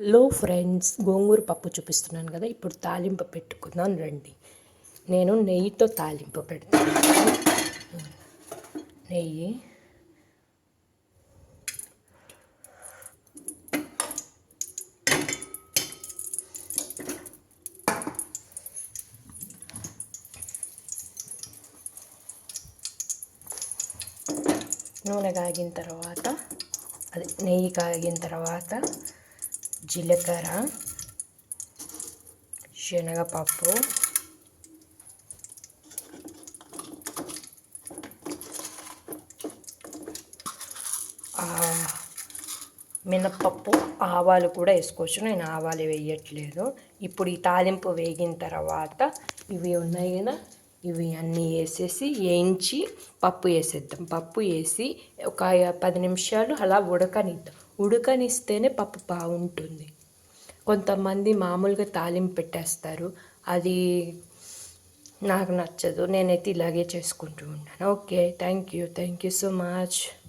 Hello friends గోంగూర పప్పు చూపిస్తున్నాను కదా ఇప్పుడు తాలింపు పెట్టుకుందాం రండి. నేను నెయ్యితో తాలింపు పెడతాను. నెయ్యి. నూనె కాగిన తర్వాత అది నెయ్యి కాగిన తర్వాత జీలకర్ర శనగపప్పు మినప్పప్పు ఆవాలు కూడా వేసుకోవచ్చు. నేను ఆవాలు వేయట్లేదు. ఇప్పుడు ఈ తాలింపు వేగిన తర్వాత ఇవి ఉన్నాయి కదా ఇవి అన్నీ వేసేసి వేయించి పప్పు వేసేద్దాం. పప్పు వేసి ఒక పది నిమిషాలు అలా ఉడకనిద్దాం. ఉడకనిస్తేనే పప్పు బాగుంటుంది. కొంతమంది మామూలుగా తాలింపు పెట్టేస్తారు. అది నాకు నచ్చదు. నేనైతే ఇలాగే చేసుకుంటూ ఉంటాను. Okay. Thank you. Thank you so much.